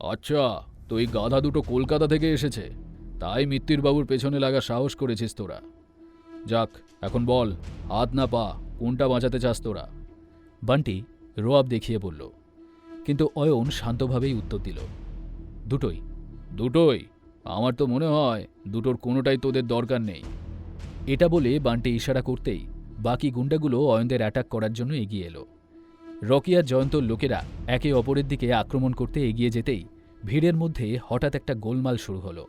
আচ্ছা তো এই গাধা দুটো কলকাতা থেকে এসেছে। তাই মিত্তির বাবুর পেছনে লাগা সাহস করেছিস তোরা। যাক, এখন বল, হাত না পা, কোনটা বাঁচাতে চাস তোরা? বান্টি রোয়াব দেখিয়ে বলল। কিন্তু অয়ন শান্তভাবেই উত্তর দিল। দুটোই দুটোই। আমার তো মনে হয় দুটোর কোনোটাই তোদের দরকার নেই। এটা বলে বান্টি ইশারা করতেই বাকি গুন্ডাগুলো অয়নদের অ্যাটাক করার জন্য এগিয়ে এলো। রকি আর জয়ন্তর লোকেরা একে অপরের দিকে আক্রমণ করতে এগিয়ে যেতেই ভিড়ের মধ্যে হঠাৎ একটা গোলমাল শুরু হলো।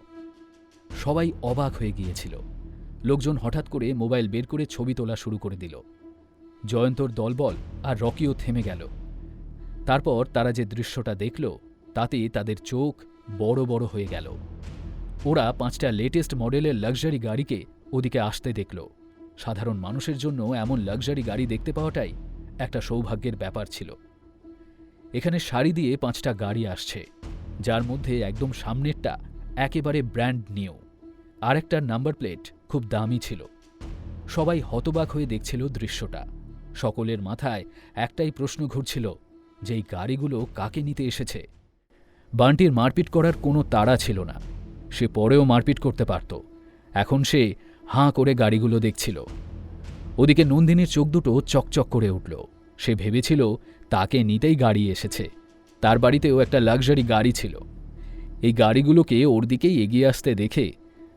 সবাই অবাক হয়ে গিয়েছিল। লোকজন হঠাৎ করে মোবাইল বের করে ছবি তোলা শুরু করে দিল। জয়ন্তর দলবল আর রকিও থেমে গেল। তারপর তারা যে দৃশ্যটা দেখল, তাতে তাদের চোখ বড় বড় হয়ে গেল। ওরা পাঁচটা লেটেস্ট মডেলের লাক্সারি গাড়িকে ওদিকে আসতে দেখল। সাধারণ মানুষের জন্য এমন লাক্সারি গাড়ি দেখতে পাওয়াটাই একটা সৌভাগ্যের ব্যাপার ছিল। এখানে সারি দিয়ে পাঁচটা গাড়ি আসছে, যার মধ্যে একদম সামনেরটা একেবারে ব্র্যান্ড নিউ। আরেকটার নাম্বার প্লেট খুব দামি ছিল। সবাই হতবাক হয়ে দেখছিল দৃশ্যটা। সকলের মাথায় একটাই প্রশ্ন ঘুরছিল, যে এই গাড়িগুলো কাকে নিতে এসেছে? বান্টির মারপিট করার কোনো তাড়া ছিল না। সে পরেও মারপিট করতে পারত। এখন সে হাঁ করে গাড়িগুলো দেখছিল। ওদিকে নন্দিনীর চোখ দুটো চকচক করে উঠল। সে ভেবেছিল, তাকে নিতেই গাড়ি এসেছে। তার বাড়িতেও একটা লাক্সারি গাড়ি ছিল। এই গাড়িগুলোকে ওর দিকেই এগিয়ে আসতে দেখে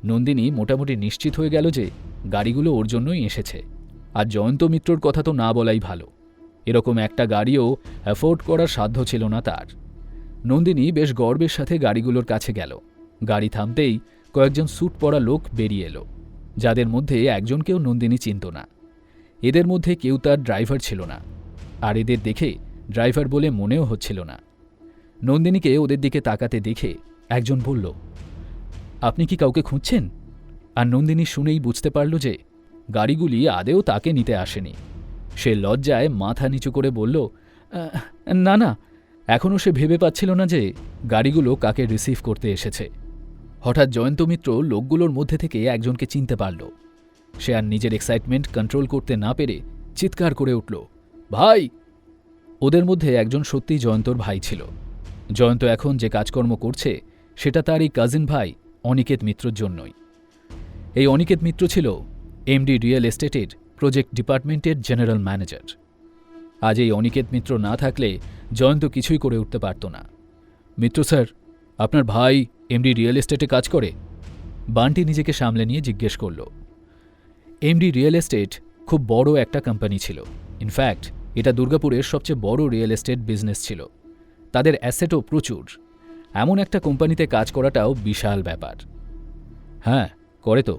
নন্দিনী মোটামুটি নিশ্চিত হয়ে গেল যে গাড়িগুলো ওর জন্যই এসেছে। আর জয়ন্ত মিত্রর কথা তো না বলাই ভালো। এরকম একটা গাড়িও অ্যাফোর্ড করার সাধ্য ছিল না তার। নন্দিনী বেশ গর্বের সাথে গাড়িগুলোর কাছে গেল। গাড়ি থামতেই কয়েকজন স্যুট পরা লোক বেরিয়ে এলো, যাদের মধ্যে একজনকেও নন্দিনী চিনত না। এদের মধ্যে কেউ তার ড্রাইভার ছিল না, আর এদের দেখে ড্রাইভার বলে মনেও হচ্ছিল না। নন্দিনীকে ওদের দিকে তাকাতে দেখে একজন বলল, আপনি কি কাউকে খুঁজছেন? আর নন্দিনী শুনেই বুঝতে পারল যে গাড়িগুলি আদেও তাকে নিতে আসেনি। সে লজ্জায় মাথা নিচু করে বলল না না, এখনও সে ভেবে পাচ্ছিল না যে গাড়িগুলো কাকে রিসিভ করতে এসেছে। হঠাৎ জয়ন্ত মিত্র লোকগুলোর মধ্যে থেকে একজনকে চিনতে পারল। সে আর নিজের এক্সাইটমেন্ট কন্ট্রোল করতে না পেরে চিৎকার করে উঠল, ভাই! ওদের মধ্যে একজন সত্যিই জয়ন্তর ভাই ছিল। জয়ন্ত এখন যে কাজকর্ম করছে, সেটা তার এই কাজিন ভাই, অনিকেত মিত্রর জন্যই। এই অনিকেত মিত্র ছিল এমডি রিয়েল এস্টেটের প্রজেক্ট ডিপার্টমেন্টের জেনারেল ম্যানেজার আজ এই অনিকেত মিত্র না থাকলে জয়ন্ত কিছুই করে উঠতে পারত না। মিত্র স্যার, আপনার ভাই এমডি রিয়েল এস্টেটে কাজ করে? বান্টি নিজেকে সামলে নিয়ে জিজ্ঞেস করল। এমডি রিয়েল এস্টেট খুব বড় একটা কোম্পানি ছিল। ইনফ্যাক্ট এটা দুর্গাপুরের সবচেয়ে বড় রিয়েল এস্টেট বিজনেস ছিল। তাদের অ্যাসেটও প্রচুর। এমন একটা কোম্পানিতে কাজ করাটাও বিশাল ব্যাপার। হ্যাঁ করে তো।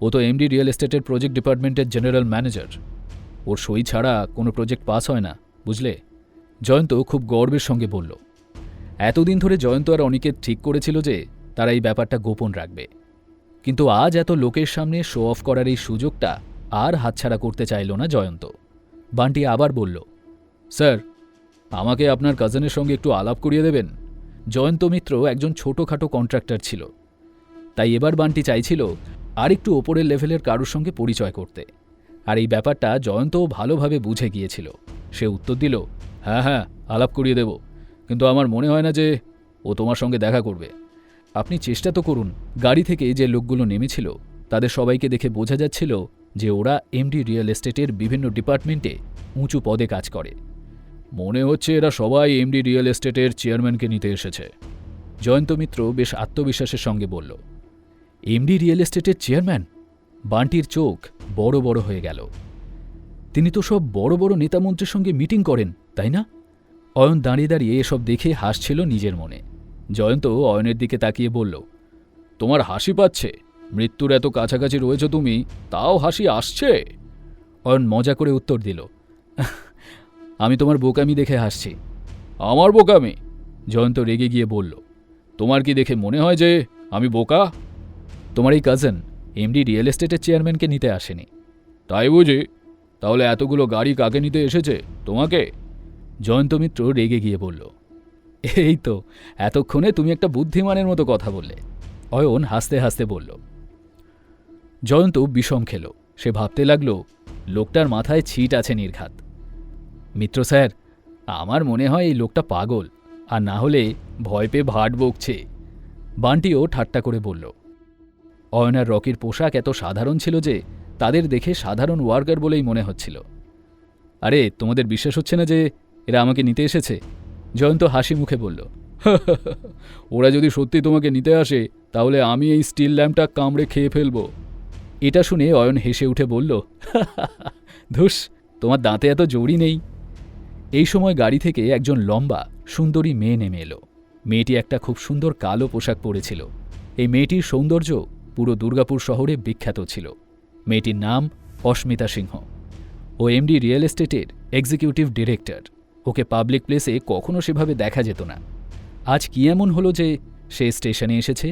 ও তো এমডি রিয়েল এস্টেটের প্রজেক্ট ডিপার্টমেন্টের জেনারেল ম্যানেজার ওর সই ছাড়া কোনো প্রজেক্ট পাস হয় না, বুঝলে? জয়ন্ত খুব গর্বের সঙ্গে বলল, এতদিন ধরে জয়ন্ত আর অনিকেত ঠিক করেছিল যে তারা এই ব্যাপারটা গোপন রাখবে। কিন্তু আজ এত লোকের সামনে শো অফ করার এই সুযোগটা আর হাতছাড়া করতে চাইল না জয়ন্ত। বান্টি আবার বলল, স্যার, আমাকে আপনার কাজিনের সঙ্গে একটু আলাপ করিয়ে দেবেন? জয়ন্ত মিত্র একজন ছোটোখাটো কন্ট্রাক্টর ছিল। তাই এবার বান্টি চাইছিল আর একটু ওপরের লেভেলের কারোর সঙ্গে পরিচয় করতে। আর এই ব্যাপারটা জয়ন্তও ভালোভাবে বুঝে গিয়েছিল। সে উত্তর দিল হ্যাঁ হ্যাঁ আলাপ করিয়ে দেব। কিন্তু আমার মনে হয় না যে ও তোমার সঙ্গে দেখা করবে। আপনি চেষ্টা তো করুন, গাড়ি থেকে যে লোকগুলো নেমেছিল, তাদের সবাইকে দেখে বোঝা যাচ্ছিল যে ওরা এমডি রিয়েল এস্টেটের বিভিন্ন ডিপার্টমেন্টে উঁচু পদে কাজ করে। মনে হচ্ছে এরা সবাই এমডি রিয়েল এস্টেটের চেয়ারম্যানকে নিতে এসেছে। জয়ন্ত মিত্র বেশ আত্মবিশ্বাসের সঙ্গে বলল এমডি রিয়েল এস্টেটের চেয়ারম্যান? বান্টির চোখ বড় বড় হয়ে গেল। তিনি তো সব বড় বড় নেতামন্ত্রীর সঙ্গে মিটিং করেন, তাই না? অয়ন দাঁড়িয়ে দাঁড়িয়ে এসব দেখে হাসছিল নিজের মনে। জয়ন্ত অয়নের দিকে তাকিয়ে বলল, তোমার হাসি পাচ্ছে। মৃত্যুর এত কাছাকাছি রয়েছ তুমি, তাও হাসি আসছে? অয়ন মজা করে উত্তর দিল আমি তোমার বোকামি দেখে হাসছি। আমার বোকামি? জয়ন্ত রেগে গিয়ে বলল, তোমার কি দেখে মনে হয় যে আমি বোকা? তোমার এই কাজিন এমডি রিয়েল এস্টেটের চেয়ারম্যানকে নিতে আসেনি। তাই বুঝি? তাহলে এতগুলো গাড়ি কাকে নিতে এসেছে? তোমাকে? জয়ন্ত মিত্র রেগে গিয়ে বলল এই তো, এতক্ষণে তুমি একটা বুদ্ধিমানের মতো কথা বললে। অয়ন হাসতে হাসতে বলল, জয়ন্ত বিষম খেল। সে ভাবতে লাগল, লোকটার মাথায় ছিট আছে নির্ঘাত। মিত্র স্যার, আমার মনে হয় এই লোকটা পাগল, আর না হলে ভয় পেয়ে ভাট বকছে। বান্টিও ঠাট্টা করে বলল, অয়ন আর রকির পোশাক এত সাধারণ ছিল যে তাদের দেখে সাধারণ ওয়ার্কার বলেই মনে হচ্ছিল। আরে, তোমাদের বিশ্বাস হচ্ছে না যে এরা আমাকে নিতে এসেছে? জয়ন্ত হাসি মুখে বলল, ওরা যদি সত্যি তোমাকে নিতে আসে, তাহলে আমি এই স্টিল ল্যাম্পটা কামড়ে খেয়ে ফেলব। এটা শুনে অয়ন হেসে উঠে বলল, ধুস, তোমার দাঁতে এত জোরই নেই। এই সময় গাড়ি থেকে একজন লম্বা, সুন্দরী মেয়ে নেমে এলো। মেয়েটি একটা খুব সুন্দর কালো পোশাক পরেছিল। এই মেয়েটির সৌন্দর্য পুরো দুর্গাপুর শহরে বিখ্যাত ছিল। মেয়েটির নাম অস্মিতা সিংহ। ও এমডি রিয়েল এস্টেটের এক্সিকিউটিভ ডিরেক্টর। ওকে পাবলিক প্লেসে কখনো সেভাবে দেখা যেত না। আজ কি এমন হলো যে সে স্টেশনে এসেছে?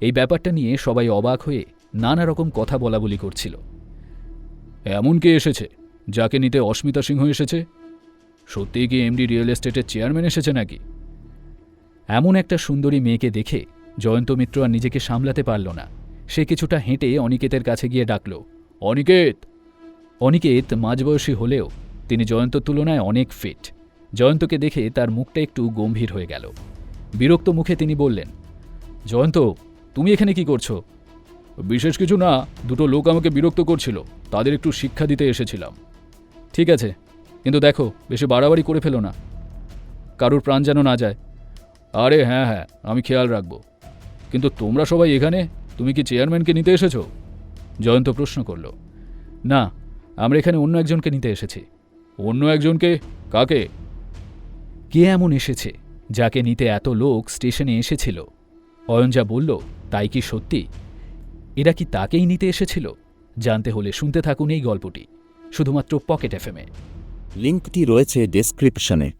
এই ব্যাপারটা নিয়ে সবাই অবাক হয়ে নানা রকম কথা বলা বলি করছিল। এমন কে এসেছে? যাকে নিতে অস্মিতা সিংহ এসেছে? সত্যিই কি এমডি রিয়েল এস্টেটের চেয়ারম্যান এসেছে নাকি? এমন একটা সুন্দরী মেয়েকে দেখে জয়ন্ত মিত্র আর নিজেকে সামলাতে পারল না। সে কিছুটা হেঁটে অনিকেতের কাছে গিয়ে ডাকল, অনিকেত! অনিকেত মাঝবয়সী হলেও তিনি জয়ন্তর তুলনায় অনেক ফিট জয়ন্তকে দেখে তার মুখটা একটু গম্ভীর হয়ে গেল। বিরক্ত মুখে তিনি বললেন, জয়ন্ত, তুমি এখানে কি করছ? বিশেষ কিছু না, দুটো লোক আমাকে বিরক্ত করছিল, তাদের একটু শিক্ষা দিতে এসেছিলাম। ঠিক আছে, কিন্তু দেখো, বেশি বাড়াবাড়ি করে ফেলো না। কারুর প্রাণ যেন না যায়। আরে হ্যাঁ হ্যাঁ আমি খেয়াল রাখব। কিন্তু তোমরা সবাই এখানে, তুমি কি চেয়ারম্যানকে নিতে এসেছ? জয়ন্ত প্রশ্ন করল, না, আমরা এখানে অন্য একজনকে নিতে এসেছি। অন্য একজনকে? কাকে? কে এমন এসেছে যাকে নিতে এত লোক স্টেশনে এসেছিল? অয়ন যা বলল, তাই কি সত্যি? এরা কি তাকেই নিতে এসেছিল? জানতে হলে শুনতে থাকুন এই গল্পটি, শুধুমাত্র পকেট এফএমে লিঙ্কটি রয়েছে ডেসক্রিপশনে